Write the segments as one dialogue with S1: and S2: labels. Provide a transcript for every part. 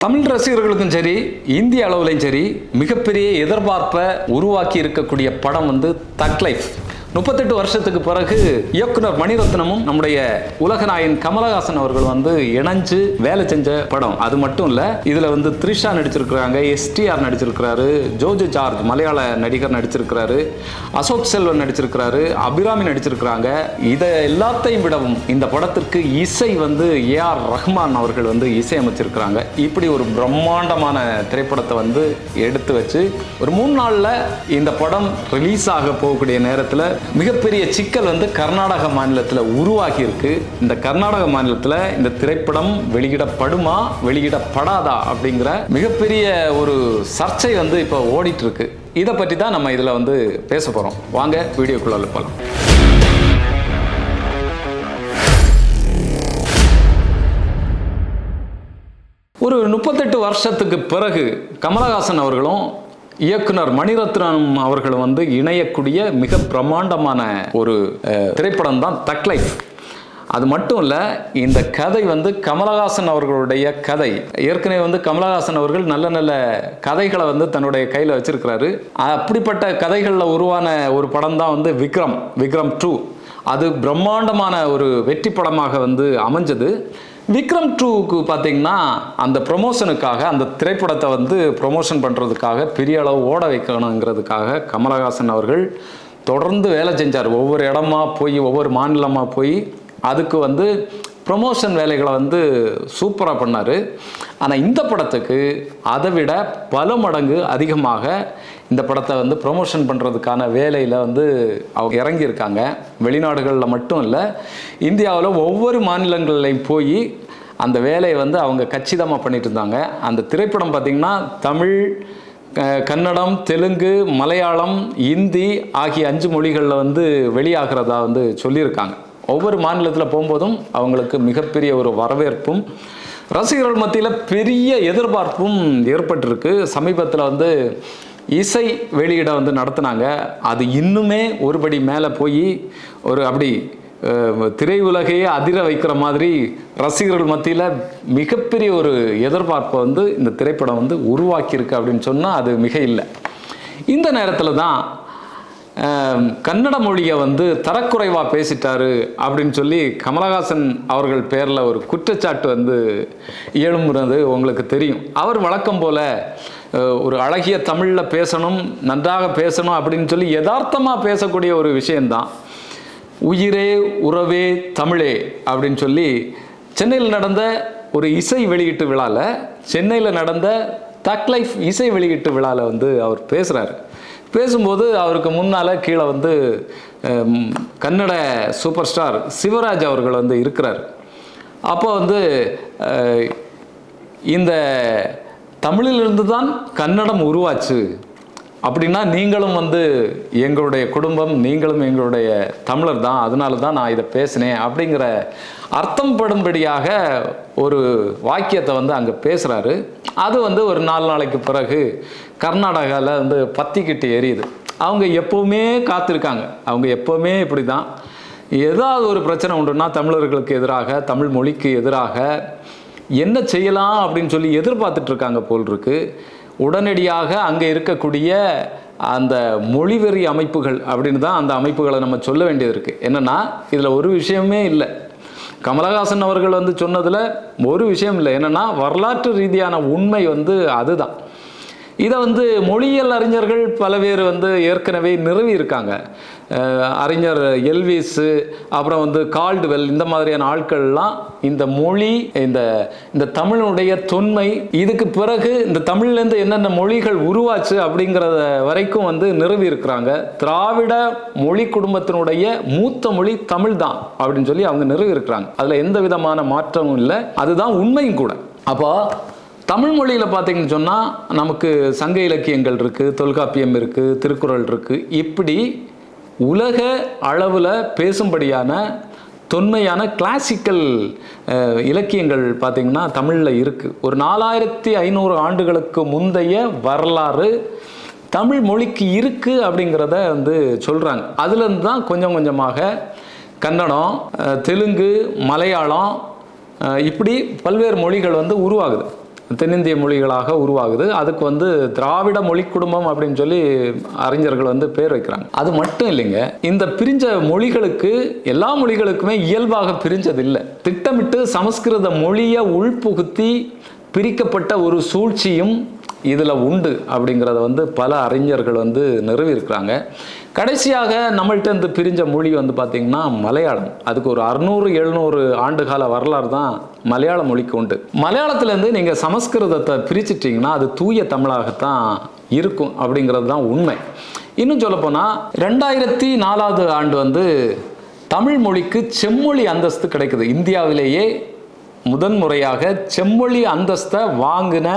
S1: தமிழ் ரசிகர்களுக்கும் சரி இந்திய அளவுலையும் சரி மிகப்பெரிய எதிர்பார்ப்பை உருவாக்கி இருக்கக்கூடிய படம் வந்து தக் லைஃப் முப்பத்தெட்டு வருஷத்துக்கு பிறகு இயக்குனர் மணிரத்னமும் நம்முடைய உலகநாயகன் கமலஹாசன் அவர்கள் வந்து இணைஞ்சு வேலை செஞ்ச படம். அது மட்டும் இல்ல இதுல வந்து த்ரிஷா நடிச்சிருக்கிறாங்க எஸ்டிஆர் நடிச்சிருக்கிறாரு ஜோஜு ஜார்ஜ் மலையாள நடிகர் நடிச்சிருக்கிறாரு அசோக் செல்வன் நடிச்சிருக்கிறாரு அபிராமி நடிச்சிருக்கிறாங்க. இதை எல்லாத்தையும் விடவும் இந்த படத்திற்கு இசை வந்து ஏ ஆர் ரஹ்மான் அவர்கள் வந்து இசையமைச்சிருக்கிறாங்க. இப்படி ஒரு பிரம்மாண்டமான திரைப்படத்தை வந்து எடுத்து வச்சு ஒரு மூணு நாளில் இந்த படம் ரிலீஸ் ஆக போகக்கூடிய நேரத்தில் மிகப்பெரிய சிக்கல் வந்து கர்நாடக மாநிலத்தில் உருவாகி இருக்கு. இந்த கர்நாடக மாநிலத்தில் இந்த திரைப்படம் வெளியிடப்படுமா வெளியிடப்படாதா அப்படிங்கிற மிகப்பெரிய ஒரு சர்ச்சை வந்து இப்போ ஓடிட்டு இருக்கு இதை பற்றி தான் நம்ம இதில் வந்து பேச போகிறோம் வாங்க வீடியோக்குள்ள போகலாம் ஒரு முப்பத்தெட்டு வருஷத்துக்கு பிறகு கமலஹாசன் அவர்களும் இயக்குனர் மணிரத்னம் அவர்கள் வந்து இணையக்கூடிய மிக பிரம்மாண்டமான ஒரு திரைப்படம் தான் தக் லைஃப் அது மட்டும் இல்லை இந்த கதை வந்து கமலஹாசன் அவர்களுடைய கதை. ஏற்கனவே வந்து கமலஹாசன் அவர்கள் நல்ல நல்ல கதைகளை வந்து தன்னுடைய கையில் வச்சிருக்கிறாரு. அப்படிப்பட்ட கதைகளில் உருவான ஒரு படம் தான் வந்து விக்ரம் விக்ரம் டூ அது பிரம்மாண்டமான ஒரு வெற்றி படமாக வந்து அமைஞ்சது. விக்ரம் டூக்கு பார்த்தீங்கன்னா அந்த ப்ரொமோஷனுக்காக அந்த திரைப்படத்தை வந்து ப்ரொமோஷன் பண்ணுறதுக்காக பெரிய அளவு ஓட வைக்கணுங்கிறதுக்காக கமலஹாசன் அவர்கள் தொடர்ந்து வேலை செஞ்சார். ஒவ்வொரு இடமா போய் ஒவ்வொரு மாநிலமாக போய் அதுக்கு வந்து ப்ரொமோஷன் வேலைகளை வந்து சூப்பராக பண்ணார். ஆனால் இந்த படத்துக்கு அதை விட பல மடங்கு அதிகமாக இந்த படத்தை வந்து ப்ரொமோஷன் பண்ணுறதுக்கான வேலையில் வந்து அவங்க இறங்கியிருக்காங்க. வெளிநாடுகளில் மட்டும் இல்லை இந்தியாவில் ஒவ்வொரு மாநிலங்கள்லையும் போய் அந்த வேலையை வந்து அவங்க கச்சிதமாக பண்ணிட்டு இருந்தாங்க. அந்த திரைப்படம் பார்த்திங்கன்னா தமிழ் க- கன்னடம் தெலுங்கு மலையாளம் இந்தி ஆகிய அஞ்சு மொழிகளில் வந்து வெளியாகிறதா வந்து சொல்லியிருக்காங்க. ஒவ்வொரு மாநிலத்தில் போகும்போதும் அவங்களுக்கு மிகப்பெரிய ஒரு வரவேற்பும் ரசிகர்கள் மத்தியில் பெரிய எதிர்பார்ப்பும் ஏற்பட்டிருக்கு. சமீபத்தில் வந்து இசை வெளியிட வந்து நடத்துனாங்க. அது இன்னுமே ஒருபடி மேலே போய் ஒரு அப்படி திரையுலகையே அதிர வைக்கிற மாதிரி ரசிகர்கள் மத்தியில் மிகப்பெரிய ஒரு எதிர்பார்ப்பை வந்து இந்த திரைப்படம் வந்து உருவாக்கியிருக்கு அப்படின்னு சொன்னால் அது மிக இல்லை. இந்த நேரத்தில் தான் கன்னட மொழியை வந்து தரக்குறைவாக பேசிட்டாரு அப்படின்னு சொல்லி கமலஹாசன் அவர்கள் பேரில் ஒரு குற்றச்சாட்டு வந்து எழும்புறது உங்களுக்கு தெரியும். அவர் வழக்கம் போல ஒரு அழகிய தமிழில் பேசணும் நன்றாக பேசணும் அப்படின்னு சொல்லி யதார்த்தமாக பேசக்கூடிய ஒரு விஷயந்தான் உயிரே உறவே தமிழே அப்படின்னு சொல்லி சென்னையில் நடந்த ஒரு இசை வெளியீட்டு விழாவில் சென்னையில் நடந்த தக் லைஃப் இசை வெளியீட்டு விழாவில் வந்து அவர் பேசுகிறாரு பேசும்போது அவருக்கு முன்னால் கீழே வந்து கன்னட சூப்பர் ஸ்டார் சிவராஜ் அவர்கள் வந்து இருக்கிறார். அப்போ வந்து இந்த தமிழிலிருந்து தான் கன்னடம் உருவாச்சு. அப்படின்னா நீங்களும் வந்து எங்களுடைய குடும்பம் நீங்களும் எங்களுடைய தமிழர் தான் அதனால தான் நான் இதை பேசினேன் அப்படிங்கிற அர்த்தம் படும்படியாக ஒரு வாக்கியத்தை வந்து அங்கே பேசுகிறாரு அது வந்து ஒரு நாலு நாளைக்கு பிறகு கர்நாடகாவில் வந்து பத்திக்கிட்டு எரியுது. அவங்க எப்போவுமே காத்திருக்காங்க. அவங்க எப்போவுமே இப்படி தான் ஏதாவது ஒரு பிரச்சனை உண்டுன்னா தமிழர்களுக்கு எதிராக தமிழ் மொழிக்கு எதிராக என்ன செய்யலாம் அப்படின்னு சொல்லி எதிர்பார்த்துட்ருக்காங்க போல் இருக்குது உடனடியாக அங்கே இருக்கக்கூடிய அந்த மொழிவெறி அமைப்புகள் அப்படின்னு தான் அந்த அமைப்புகளை நம்ம சொல்ல வேண்டியது இருக்குது என்னென்னா இதில் ஒரு விஷயமே இல்லை. கமலஹாசன் அவர்கள் வந்து சொன்னதில் ஒரு விஷயம் இல்லை. என்னென்னா வரலாற்று ரீதியான உண்மை வந்து அதுதான். இதை வந்து மொழியியல் அறிஞர்கள் பல பேர் வந்து ஏற்கனவே நிறுவி இருக்காங்க. அறிஞர் எல்விஸு அப்புறம் வந்து கால்டுவெல் இந்த மாதிரியான ஆட்கள்லாம் இந்த மொழி இந்த இந்த தமிழனுடைய தொன்மை இதுக்கு பிறகு இந்த தமிழ்லேருந்து என்னென்ன மொழிகள் உருவாச்சு அப்படிங்கிறத வரைக்கும் வந்து நிறுவி இருக்கிறாங்க. திராவிட மொழி குடும்பத்தினுடைய மூத்த மொழி தமிழ் தான் அப்படின்னு சொல்லி அவங்க நிறுவி இருக்கிறாங்க. அதில் எந்த விதமான மாற்றமும் இல்லை. அதுதான் உண்மையும் கூட. அப்போ தமிழ் மொழியில் பார்த்தீங்கன்னு சொன்னால் நமக்கு சங்க இலக்கியங்கள் இருக்குது தொல்காப்பியம் இருக்குது திருக்குறள் இருக்குது இப்படி உலக அளவில் பேசும்படியான தொன்மையான கிளாசிக்கல் இலக்கியங்கள் பார்த்திங்கன்னா தமிழில் இருக்குது ஒரு நாலாயிரத்தி ஐநூறு ஆண்டுகளுக்கு முந்தைய வரலாறு தமிழ் மொழிக்கு இருக்குது அப்படிங்கிறத வந்து சொல்கிறாங்க அதுலேருந்து தான் கொஞ்சம் கொஞ்சமாக கன்னடம் தெலுங்கு மலையாளம் இப்படி பல்வேறு மொழிகள் வந்து உருவாகுது. தென்னிந்திய மொழிகளாக உருவாகுது. அதுக்கு வந்து திராவிட மொழி குடும்பம் அப்படின்னு சொல்லி அறிஞர்கள் வந்து பேர் வைக்கிறாங்க. அது மட்டும் இல்லைங்க இந்த பிரிஞ்ச மொழிகளுக்கு எல்லா மொழிகளுக்குமே இயல்பாக பிரிஞ்சது இல்லை திட்டமிட்டு சமஸ்கிருத மொழியை உள்புகுத்தி பிரிக்கப்பட்ட ஒரு சூழ்ச்சியும் இதில் உண்டு அப்படிங்கிறத வந்து பல அறிஞர்கள் வந்து நிறுவியிருக்கிறாங்க. கடைசியாக நம்மள்கிட்ட இருந்து பிரிஞ்ச மொழி வந்து பார்த்திங்கன்னா மலையாளம். அதுக்கு ஒரு அறுநூறு எழுநூறு ஆண்டு கால வரலாறு தான் மலையாள மொழிக்கு உண்டு. மலையாளத்துலேருந்து நீங்கள் சமஸ்கிருதத்தை பிரிச்சிட்டிங்கன்னா அது தூய தமிழாகத்தான் இருக்கும் அப்படிங்கிறது தான் உண்மை. இன்னும் சொல்லப்போனால் ரெண்டாயிரத்தி நாலாவது ஆண்டு வந்து தமிழ் மொழிக்கு செம்மொழி அந்தஸ்து கிடைக்குது. இந்தியாவிலேயே முதன்முறையாக செம்மொழி அந்தஸ்தை வாங்கின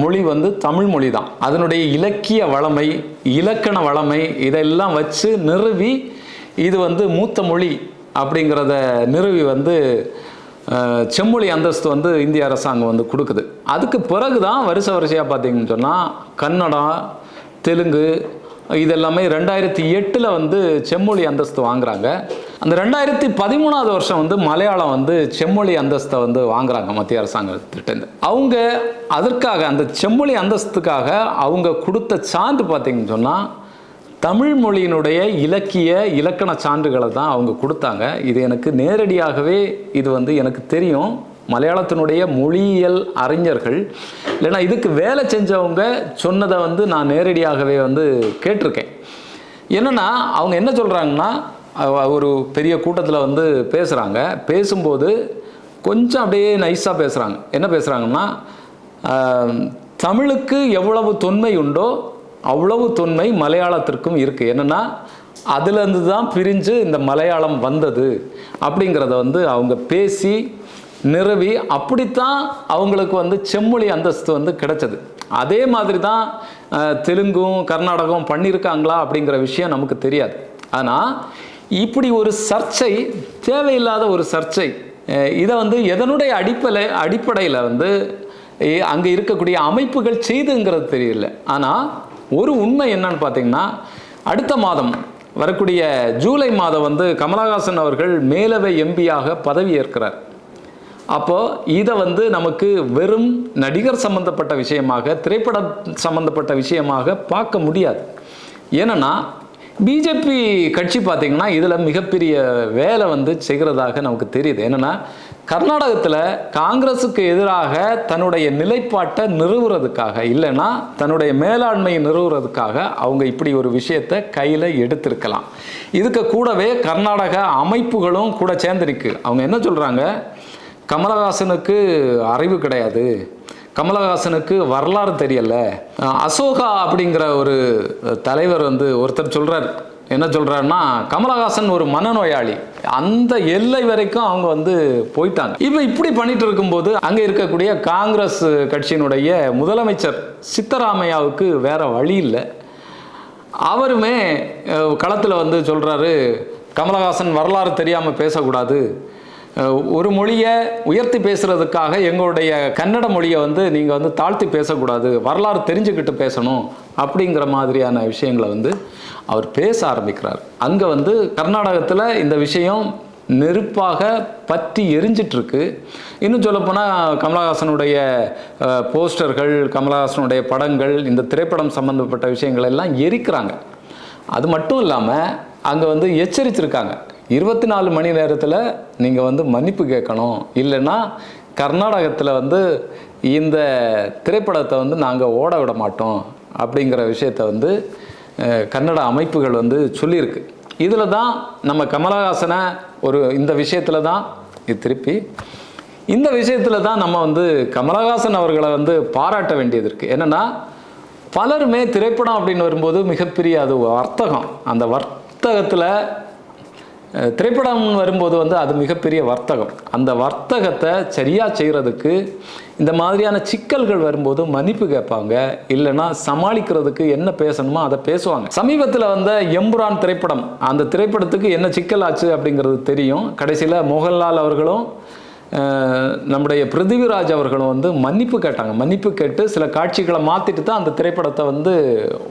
S1: மொழி வந்து தமிழ் மொழி தான் அதனுடைய இலக்கிய வளமை இலக்கண வளமை இதெல்லாம் வச்சு நிறுவி இது வந்து மூத்த மொழி அப்படிங்கிறத நிறுவி வந்து செம்மொழி அந்தஸ்து வந்து இந்திய அரசாங்கம் வந்து கொடுக்குது. அதுக்கு பிறகு தான் வருஷ வரிசையாக பார்த்தீங்கன்னு சொன்னால் கன்னடா தெலுங்கு இதெல்லாமே ரெண்டாயிரத்தி எட்டில் வந்து செம்மொழி அந்தஸ்து வாங்குறாங்க. அந்த ரெண்டாயிரத்தி பதிமூணாவது வருஷம் வந்து மலையாளம் வந்து செம்மொழி அந்தஸ்தை வந்து வாங்குறாங்க மத்திய அரசாங்கத்திட்டேருந்து அவங்க அதற்காக அந்த செம்மொழி அந்தஸ்துக்காக அவங்க கொடுத்த சான்று பார்த்தீங்கன்னு சொன்னால் தமிழ் மொழியினுடைய இலக்கிய இலக்கண சான்றுகளை தான் அவங்க கொடுத்தாங்க. இது எனக்கு நேரடியாகவே இது வந்து எனக்கு தெரியும். மலையாளத்தினுடைய மொழியியல் அறிஞர்கள் இல்லைன்னா இதுக்கு வேலை செஞ்சவங்க சொன்னதை வந்து நான் நேரடியாகவே வந்து கேட்டிருக்கேன். என்னென்னா அவங்க என்ன சொல்கிறாங்கன்னா ஒரு பெரிய கூட்டத்தில் வந்து பேசுகிறாங்க பேசும்போது கொஞ்சம் அப்படியே நைஸாக பேசுகிறாங்க என்ன பேசுகிறாங்கன்னா தமிழுக்கு எவ்வளவு தொன்மை உண்டோ அவ்வளவு தொன்மை மலையாளத்திற்கும் இருக்குது என்னென்னா அதுலேருந்து தான் பிரிஞ்சு இந்த மலையாளம் வந்தது அப்படிங்கிறத வந்து அவங்க பேசி நிறுவி அப்படித்தான் அவங்களுக்கு வந்து செம்மொழி அந்தஸ்து வந்து கிடைச்சது. அதே மாதிரி தான் தெலுங்கும் கர்நாடகம் பண்ணியிருக்காங்களா அப்படிங்கிற விஷயம் நமக்கு தெரியாது. ஆனால் இப்படி ஒரு சர்ச்சை தேவையில்லாத ஒரு சர்ச்சை இதை வந்து எதனுடைய அடிப்படை அடிப்படையில் வந்து அங்கே இருக்கக்கூடிய அமைப்புகள் செய்துங்கிறது தெரியல. ஆனால் ஒரு உண்மை என்னன்னு பார்த்தீங்கன்னா அடுத்த மாதம் வரக்கூடிய ஜூலை மாதம் வந்து கமலஹாசன் அவர்கள் மேலவை எம்பியாக பதவி ஏற்கிறார். அப்போது இதை வந்து நமக்கு வெறும் நடிகர் சம்பந்தப்பட்ட விஷயமாக திரைப்படம் சம்பந்தப்பட்ட விஷயமாக பார்க்க முடியாது. ஏன்னா பிஜேபி கட்சி பார்த்தீங்கன்னா இதில் மிகப்பெரிய வேலை வந்து செய்கிறதாக நமக்கு தெரியுது. என்னென்னா கர்நாடகத்தில் காங்கிரஸுக்கு எதிராக தன்னுடைய நிலைப்பாட்டை நிறுவுறதுக்காக இல்லைன்னா தன்னுடைய மேலாண்மையை நிறுவுறதுக்காக அவங்க இப்படி ஒரு விஷயத்தை கையில் எடுத்திருக்கலாம். இதுக்கு கூடவே கர்நாடக அமைப்புகளும் கூட சேர்ந்து நிற்கு அவங்க என்ன சொல்கிறாங்க கமலஹாசனுக்கு அறிவு கிடையாது. கமலஹாசனுக்கு வரலாறு தெரியல. அசோகா அப்படிங்கிற ஒரு தலைவர் வந்து ஒருத்தர் சொல்றார். என்ன சொல்றாருன்னா கமலஹாசன் ஒரு மனநோயாளி. அந்த எல்லை வரைக்கும் அவங்க வந்து போயிட்டாங்க. இப்போ இப்படி பண்ணிட்டு இருக்கும்போது அங்கே இருக்கக்கூடிய காங்கிரஸ் கட்சியினுடைய முதலமைச்சர் சித்தராமையாவுக்கு வேற வழி இல்லை. அவருமே களத்தில் வந்து சொல்கிறாரு கமலஹாசன் வரலாறு தெரியாமல் பேசக்கூடாது. ஒரு மொழியை உயர்த்தி பேசுகிறதுக்காக எங்களுடைய கன்னட மொழியை வந்து நீங்கள் வந்து தாழ்த்தி பேசக்கூடாது வரலாறு தெரிஞ்சுக்கிட்டு பேசணும் அப்படிங்கிற மாதிரியான விஷயங்களை வந்து அவர் பேச ஆரம்பிக்கிறார். அங்கே வந்து கர்நாடகத்தில் இந்த விஷயம் நெருப்பாக பற்றி எரிஞ்சிட்ருக்கு. இன்னும் சொல்லப்போனால் கமலஹாசனுடைய போஸ்டர்கள் கமலஹாசனுடைய படங்கள் இந்த திரைப்படம் சம்பந்தப்பட்ட விஷயங்கள் எல்லாம் எரிக்கிறாங்க. அது மட்டும் இல்லாமல் அங்கே வந்து எச்சரிச்சிருக்காங்க. இருபத்தி நாலு மணி நேரத்தில் நீங்கள் வந்து மன்னிப்பு கேட்கணும். இல்லைன்னா கர்நாடகத்தில் வந்து இந்த திரைப்படத்தை வந்து நாங்கள் ஓட விட மாட்டோம் அப்படிங்கிற விஷயத்தை வந்து கன்னட அமைப்புகள் வந்து சொல்லியிருக்கு. இதில் தான் நம்ம கமலஹாசனை ஒரு இந்த விஷயத்தில் தான் இது திருப்பி இந்த விஷயத்தில் தான் நம்ம வந்து கமலஹாசன் அவர்களை வந்து பாராட்ட வேண்டியது இருக்குது என்னென்னா பலருமே திரைப்படம் அப்படின்னு வரும்போது மிகப்பெரிய அது வர்த்தகம். அந்த வர்த்தகத்தில் திரைப்படம்னு வரும்போது வந்து அது மிகப்பெரிய வர்த்தகம். அந்த வர்த்தகத்தை சரியாக செய்கிறதுக்கு இந்த மாதிரியான சிக்கல்கள் வரும்போது மன்னிப்பு கேட்பாங்க. இல்லைன்னா சமாளிக்கிறதுக்கு என்ன பேசணுமோ அதை பேசுவாங்க. சமீபத்தில் வந்த எம்புரான் திரைப்படம் அந்த திரைப்படத்துக்கு என்ன சிக்கல் ஆச்சு அப்படிங்கிறது தெரியும். கடைசியில் மோகன்லால் அவர்களும் நம்முடைய பிருத்திவிராஜ் அவர்களும் வந்து மன்னிப்பு கேட்டாங்க. மன்னிப்பு கேட்டு சில காட்சிகளை மாற்றிட்டு தான் அந்த திரைப்படத்தை வந்து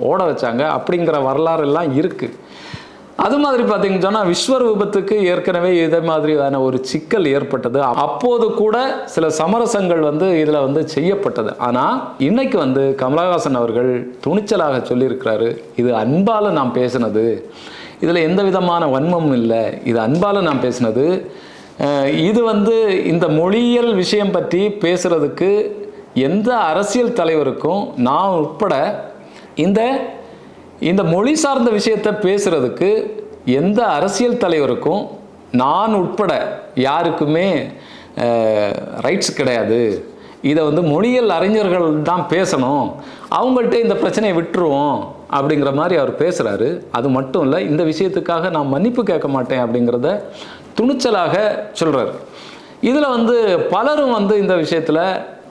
S1: ஓட வச்சாங்க. அப்படிங்கிற வரலாறு எல்லாம் இருக்குது அது மாதிரி பார்த்தீங்கன்னு சொன்னால் விஸ்வரூபத்துக்கு ஏற்கனவே இதே மாதிரியான ஒரு சிக்கல் ஏற்பட்டது. அப்போது கூட சில சமரசங்கள் வந்து இதில் வந்து செய்யப்பட்டது. ஆனால் இன்னைக்கு வந்து கமலஹாசன் அவர்கள் துணிச்சலாக சொல்லியிருக்கிறாரு இது அன்பால் நாம் பேசினது. இதில் எந்த விதமான வன்மமும் இல்லை. இது அன்பால் நாம் பேசினது. இது வந்து இந்த மொழியியல் விஷயம் பற்றி பேசுறதுக்கு எந்த அரசியல் தலைவருக்கும் நான் உட்பட இந்த இந்த மொழி சார்ந்த விஷயத்தை பேசுறதுக்கு எந்த அரசியல் தலைவருக்கும் நான் உட்பட யாருக்குமே ரைட்ஸ் கிடையாது. இதை வந்து மொழியியல் அறிஞர்கள் தான் பேசணும். அவங்கள்ட்ட இந்த பிரச்சனையை விட்டுருவோம் அப்படிங்கிற மாதிரி அவர் பேசுகிறாரு அது மட்டும் இல்லை இந்த விஷயத்துக்காக நான் மன்னிப்பு கேட்க மாட்டேன் அப்படிங்கிறத துணிச்சலாக சொல்கிறார் இதில் வந்து பலரும் வந்து இந்த விஷயத்தில்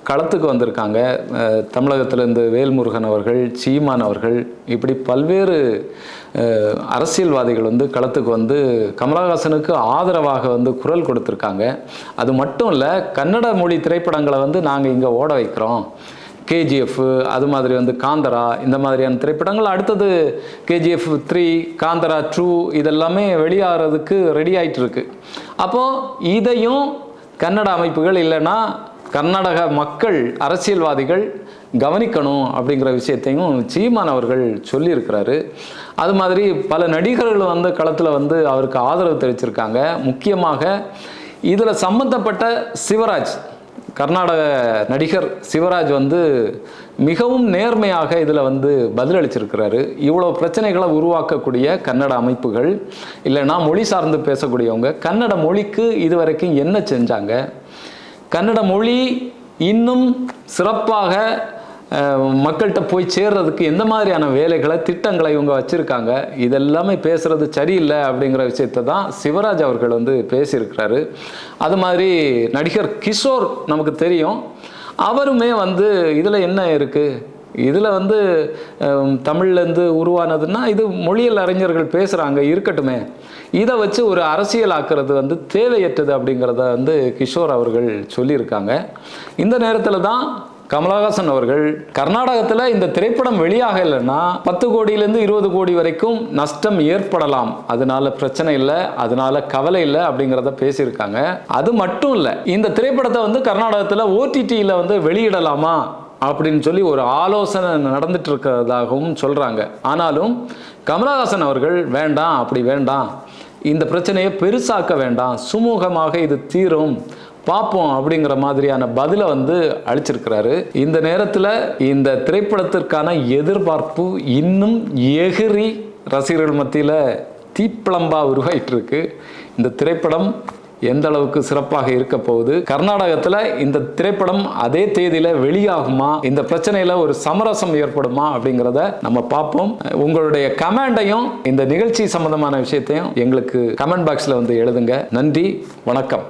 S1: களத்துக்கு வந்திருக்காங்க. அஹ் தமிழகத்திலிருந்து வேல்முருகன் அவர்கள் சீமான் அவர்கள் இப்படி பல்வேறு அரசியல்வாதிகள் வந்து களத்துக்கு வந்து கமலஹாசனுக்கு ஆதரவாக வந்து குரல் கொடுத்துருக்காங்க. அது மட்டும் இல்லை கன்னட மொழி திரைப்படங்களை வந்து நாங்கள் இங்கே ஓட வைக்கிறோம். கேஜிஎஃப் அது மாதிரி வந்து காந்தரா இந்த மாதிரியான திரைப்படங்கள். அடுத்தது கேஜிஎஃப் த்ரீ காந்தரா டூ இதெல்லாமே வெளியாகிறதுக்கு ரெடி ஆகிட்டு இருக்கு அப்போது இதையும் கன்னட அமைப்புகள் இல்லைன்னா கர்நாடக மக்கள் அரசியல்வாதிகள் கவனிக்கணும் அப்படிங்கிற விஷயத்தையும் சீமான் அவர்கள் சொல்லியிருக்கிறாரு. அது மாதிரி பல நடிகர்கள் வந்து களத்தில் வந்து அவருக்கு ஆதரவு தெரிவிச்சிருக்காங்க. முக்கியமாக இதில் சம்பந்தப்பட்ட சிவராஜ் கர்நாடக நடிகர் சிவராஜ் வந்து மிகவும் நேர்மையாக இதில் வந்து பதிலளிச்சிருக்கிறாரு. இவ்வளோ பிரச்சனைகளை உருவாக்கக்கூடிய கன்னட அமைப்புகள் இல்லைன்னா மொழி சார்ந்து பேசக்கூடியவங்க கன்னட மொழிக்கு இதுவரைக்கும் என்ன செஞ்சாங்க? கன்னட மொழி இன்னும் சிறப்பாக மக்கள்கிட்ட போய் சேர்றதுக்கு எந்த மாதிரியான வேலைகளை திட்டங்களை இவங்க வச்சுருக்காங்க இதெல்லாமே பேசுறது சரியில்லை அப்படிங்கிற விஷயத்தை தான் சிவராஜ் அவர்கள் வந்து பேசியிருக்கிறாரு. அது மாதிரி நடிகர் கிஷோர் நமக்கு தெரியும். அவருமே வந்து இதில் என்ன இருக்குது இதில் வந்து தமிழ்லேருந்து உருவானதுன்னா இது மொழியியல் அறிஞர்கள் பேசுகிறாங்க இருக்கட்டுமே. இதை வச்சு ஒரு அரசியலாக்குறது வந்து தேவையற்றது அப்படிங்கிறத வந்து கிஷோர் அவர்கள் சொல்லியிருக்காங்க. இந்த நேரத்தில் தான் கமலஹாசன் அவர்கள் கர்நாடகத்தில் இந்த திரைப்படம் வெளியாக இல்லைன்னா பத்து கோடியிலேருந்து இருபது கோடி வரைக்கும் நஷ்டம் ஏற்படலாம். அதனால பிரச்சனை இல்லை அதனால கவலை இல்லை அப்படிங்கிறத பேசியிருக்காங்க. அது மட்டும் இல்லை இந்த திரைப்படத்தை வந்து கர்நாடகத்தில் ஓடிடியில் வந்து வெளியிடலாமா? அப்படின்னு சொல்லி ஒரு ஆலோசனை நடந்துட்டு இருக்கிறதாகவும் சொல்கிறாங்க ஆனாலும் கமலஹாசன் அவர்கள் வேண்டாம் அப்படி வேண்டாம். இந்த பிரச்சனையை பெருசாக்க வேண்டாம். சுமூகமாக இது தீரும். பார்ப்போம் அப்படிங்கிற மாதிரியான பதிலை வந்து அழிச்சிருக்கிறாரு இந்த நேரத்தில் இந்த திரைப்படத்திற்கான எதிர்பார்ப்பு இன்னும் எகிரி ரசிகர்கள் மத்தியில் தீப்பிளம்பா உருவாயிட்டு இருக்கு இந்த திரைப்படம் எந்த அளவுக்கு சிறப்பாக இருக்க போகுது? கர்நாடகத்தில் இந்த திரைப்படம் அதே தேதியில் வெளியாகுமா? இந்த பிரச்சனையில் ஒரு சமரசம் ஏற்படுமா? அப்படிங்கிறத நம்ம பார்ப்போம். உங்களுடைய கமெண்டையும் இந்த நிகழ்ச்சி சம்பந்தமான விஷயத்தையும் எங்களுக்கு கமெண்ட் பாக்ஸில் வந்து எழுதுங்க. நன்றி வணக்கம்.